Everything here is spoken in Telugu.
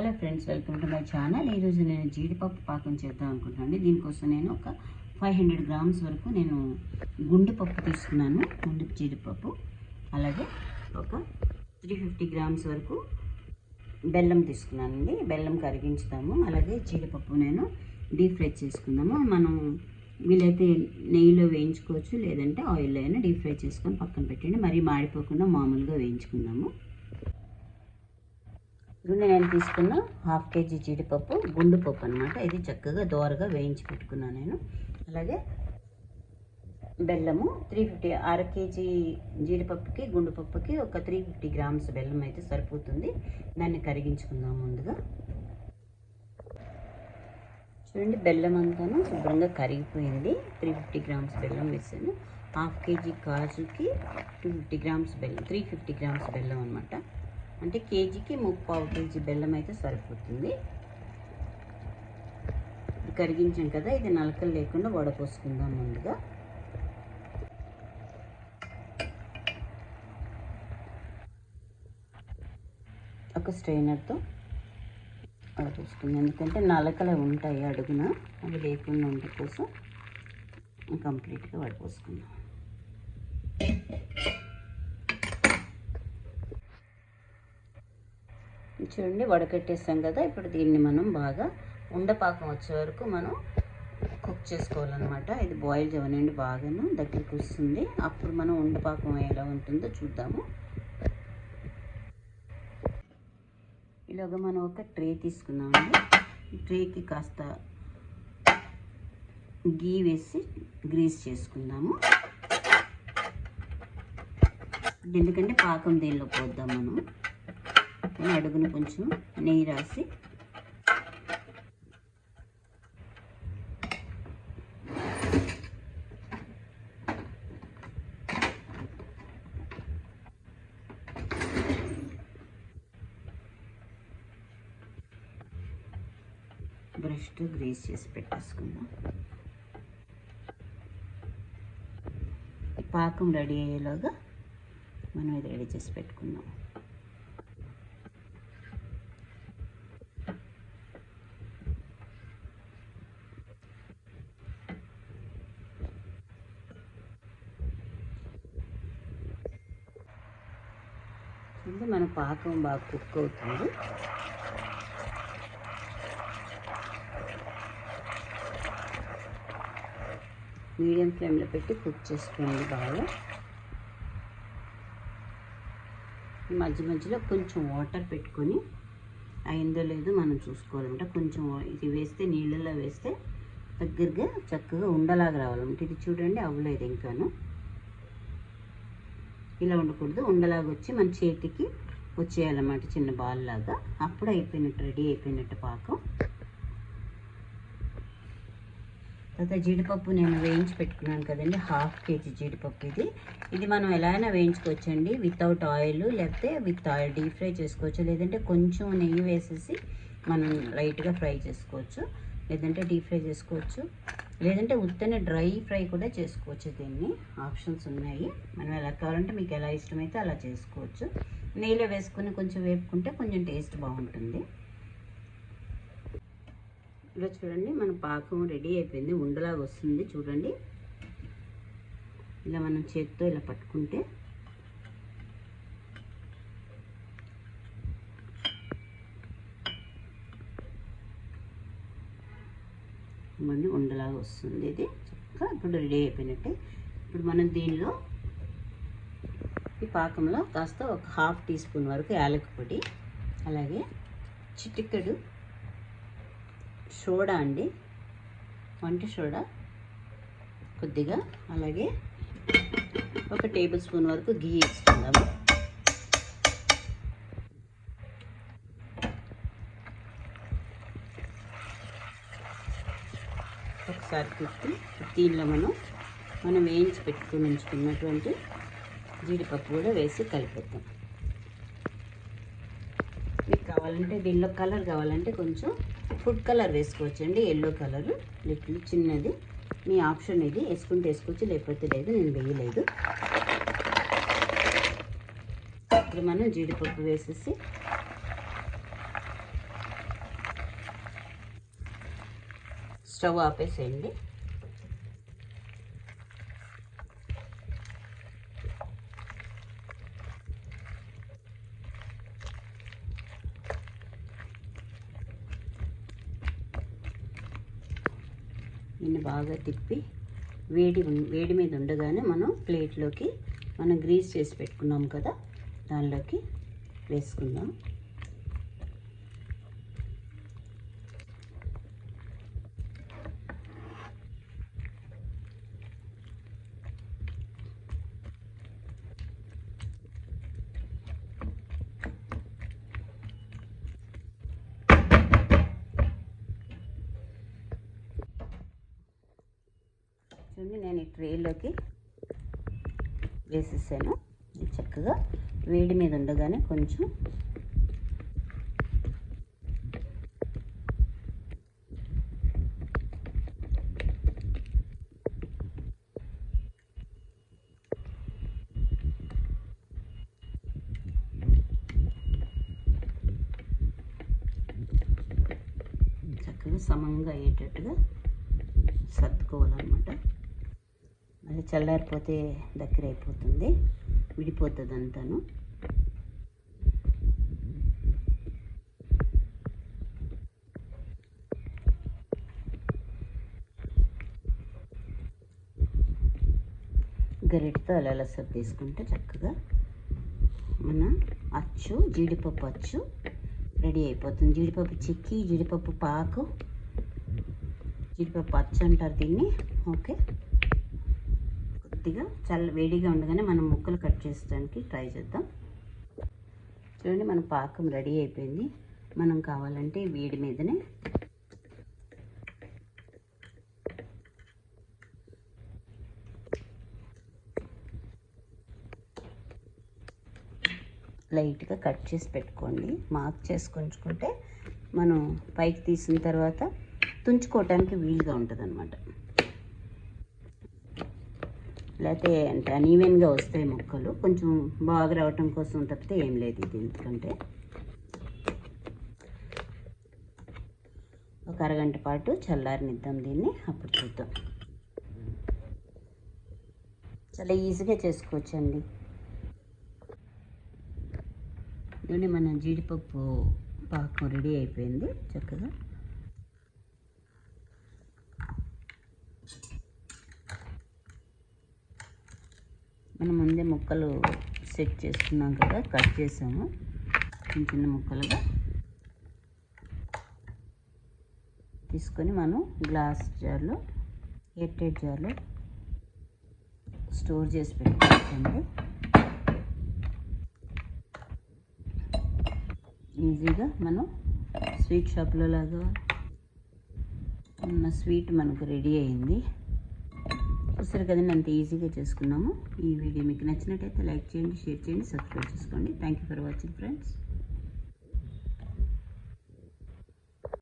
Hello friends welcome to my channel. ఈరోజు నేను జీడిపప్పు పాకం చేద్దాం అనుకుంటున్నాను దీనికోసం నేను ఒక ఫైవ్ హండ్రెడ్ గ్రామ్స్ వరకు నేను గుండు పప్పు తీసుకున్నాను. గుండు జీడిపప్పు అలాగే ఒక త్రీ ఫిఫ్టీ గ్రామ్స్ వరకు బెల్లం తీసుకున్నానండి బెల్లం కరిగించుతాము. అలాగే జీడిపప్పు నేను డీప్ ఫ్రై చేసుకుందాము. మనం వీలైతే నెయ్యిలో వేయించుకోవచ్చు లేదంటే ఆయిల్లో అయినా డీప్ ఫ్రై చేసుకొని పక్కన పెట్టండి. మరీ మాడిపోకుండా మామూలుగా వేయించుకుందాము. ఇప్పుడు నేను తీసుకున్న హాఫ్ కేజీ జీడిపప్పు గుండు పప్పు అనమాట ఇది చక్కగా దోరగా వేయించి పెట్టుకున్నాను నేను. అలాగే బెల్లము త్రీ ఫిఫ్టీ అర కేజీ జీడిపప్పుకి గుండు పప్పుకి ఒక త్రీ ఫిఫ్టీ గ్రామ్స్ బెల్లం అయితే సరిపోతుంది. దాన్ని కరిగించుకుందాం ముందుగా. చూడండి బెల్లం అంతాను శుభ్రంగా కరిగిపోయింది. త్రీ ఫిఫ్టీ గ్రామ్స్ బెల్లం వేసాను. హాఫ్ కేజీ కాజుకి టూ ఫిఫ్టీ గ్రామ్స్ బెల్లం త్రీ ఫిఫ్టీ గ్రామ్స్ బెల్లం అనమాట అంటే కేజీకి ముప్పావు కేజీ బెల్లం అయితే సరిపోతుంది. ఇది కరిగించాం కదా ఇది నలకలు లేకుండా వడపోసుకుందాం ముందుగా. ఒక స్ట్రైనర్తో వడపోసుకుంది. ఎందుకంటే నలకలు ఉంటాయి అడుగున అవి లేకుండా ఉండే కోసం కంప్లీట్గా వడపోసుకుందాం. చూడండి వడకట్టేసాం కదా ఇప్పుడు దీన్ని మనం బాగా ఉండపాకం వచ్చే వరకు మనం కుక్ చేసుకోవాలన్నమాట. ఇది బాయిల్ చేయనండి బాగాను దగ్గరికి వస్తుంది అప్పుడు మనం ఉండపాకం ఎలా ఉంటుందో చూద్దాము. ఇలాగ మనం ఒక ట్రే తీసుకున్నామండి ట్రేకి కాస్త గీ వేసి గ్రీస్ చేసుకుందాము. ఎందుకంటే పాకం దీనిలో పోద్దాం మనం. అడుగును కొంచెం నెయ్యి రాసి బ్రష్తో గ్రేస్ చేసి పెట్టేసుకుందాం. పాకం రెడీ అయ్యేలాగా మనం ఇది రెడీ చేసి పెట్టుకుందాం. అవుతుంది మన పాకం బాగా కుక్ అవుతుంది. మీడియం ఫ్లేమ్లో పెట్టి కుక్ చేసుకోండి బాగా. మధ్య మధ్యలో కొంచెం వాటర్ పెట్టుకొని అయిందో లేదో మనం చూసుకోవాలంటే కొంచెం ఇది వేస్తే నీళ్ళలో వేస్తే దగ్గరగా చక్కగా ఉండలాగా రావాలంటే ఇది చూడండి అవ్వలేదు ఇంకాను. ఇలా ఉండకూడదు. ఉండలాగా వచ్చి మన చేతికి వచ్చేయాలన్నమాట చిన్న బాల్ లాగా అప్పుడు అయిపోయినట్టు రెడీ అయిపోయినట్టు పాకం. తర్వాత జీడిపప్పు నేను వేయించి పెట్టుకున్నాను కదండి. హాఫ్ కేజీ జీడిపప్పు ఇది. ఇది మనం ఎలా అయినా వేయించుకోవచ్చండి. వితౌట్ ఆయిల్ లేకపోతే విత్ ఆయిల్ డీప్ ఫ్రై చేసుకోవచ్చు. లేదంటే కొంచెం నెయ్యి వేసేసి మనం లైట్గా ఫ్రై చేసుకోవచ్చు. లేదంటే డీప్ ఫ్రై చేసుకోవచ్చు. లేదంటే ఉత్తనే డ్రై ఫ్రై కూడా చేసుకోవచ్చు దీన్ని. ఆప్షన్స్ ఉన్నాయి. మనం ఎలా కావాలంటే మీకు ఎలా ఇష్టమైతే అలా చేసుకోవచ్చు. నెయ్యిలో వేసుకొని కొంచెం వేపుకుంటే కొంచెం టేస్ట్ బాగుంటుంది. ఇలా చూడండి మన పాకం రెడీ అయిపోయింది. ఉండలాగా వస్తుంది. చూడండి. ఇలా మనం చేత్తో ఇలా పట్టుకుంటే మళ్ళీ ఉండలాగా వస్తుంది ఇది. చక్కగా ఇప్పుడు రెడీ అయిపోయినట్టే. ఇప్పుడు మనం దీనిలో ఈ పాకంలో కాస్త ఒక హాఫ్ టీ స్పూన్ వరకు యాలక పొడి అలాగే చిటికెడు సోడా అండి. వంట సోడా కొద్దిగా అలాగే ఒక టేబుల్ స్పూన్ వరకు గీ వేసుకుందాము. ఒకసారి తిప్పి దీనిలో మనం మనం వేయించి పెట్టుకుని ఉంచుకున్నటువంటి జీడిపప్పు కూడా వేసి కలిపేద్దాం. మీకు కావాలంటే దీనిలో కలర్ కావాలంటే కొంచెం ఫుడ్ కలర్ వేసుకోవచ్చండి. ఎల్లో కలర్ లిటిల్ చిన్నది. మీ ఆప్షన్ ఇది. వేసుకుంటే వేసుకోవచ్చు లేకపోతే లేదు. నేను వేయలేదు. ఇప్పుడు మనం జీడిపప్పు వేసేసి స్టవ్ ఆపేసేయండి. దీన్ని బాగా తిప్పి వేడి వేడి మీద ఉండగానే మనం ప్లేట్లోకి మనం గ్రీస్ చేసి పెట్టుకున్నాం కదా దానిలోకి వేసుకుందాం. చూడండి నేను ఈ ట్రేలోకి వేసేసాను. చక్కగా వేడి మీద ఉండగానే కొంచెం చక్కగా సమంగా అయ్యేటట్టుగా సర్దుకోవాలన్నమాట. అది చల్లారిపోతే దగ్గర అయిపోతుంది. విడిపోతుంది అంతాను. గరిటతో అలా అలా తీసుకుంటే చక్కగా మన అచ్చు జీడిపప్పు అచ్చు రెడీ అయిపోతుంది. జీడిపప్పు చిక్కి జీడిపప్పు పాకు జీడిపప్పు అచ్చు అంటారు దీన్ని. ఓకే. కొద్దిగా చల్ల వేడిగా ఉండగానే మనం ముక్కలు కట్ చేసడానికి ట్రై చేద్దాం. చూడండి మన పాకం రెడీ అయిపోయింది. మనం కావాలంటే వేడి మీదనే లైట్గా కట్ చేసి పెట్టుకోండి. మార్క్ చేసుకుంచుకుంటే మనం పైకి తీసిన తర్వాత తుంచుకోవటానికి వీలుగా ఉంటుంది అన్నమాట లేకపోతే అంటే అనీవెన్గా వస్తాయి మొక్కలు. కొంచెం బాగా రావటం కోసం తప్పితే ఏం లేదు ఇది ఎందుకంటే. ఒక అరగంట పాటు చల్లారనిద్దాం దీన్ని. అప్పుడు చూద్దాం. చాలా ఈజీగా చేసుకోవచ్చండి. దీన్ని మన జీడిపప్పు పాకం రెడీ అయిపోయింది. చక్కగా మనం ముందే ముక్కలు సెట్ చేసుకున్నాం కదా కట్ చేసాము. చిన్న చిన్న ముక్కలుగా తీసుకొని మనం గ్లాస్ జార్లో ఎయిర్ జార్లో స్టోర్ చేసి పెట్టుకోవచ్చండి. ఈజీగా మనం స్వీట్ షాప్లో లాగా ఉన్న స్వీట్ మనకు రెడీ అయింది. చూస్తారు కదండి అంత ఈజీగా చేసుకున్నాము. ఈ వీడియో మీకు నచ్చినట్టయితే లైక్ చేయండి షేర్ చేయండి సబ్స్క్రైబ్ చేసుకోండి. Thank you for watching friends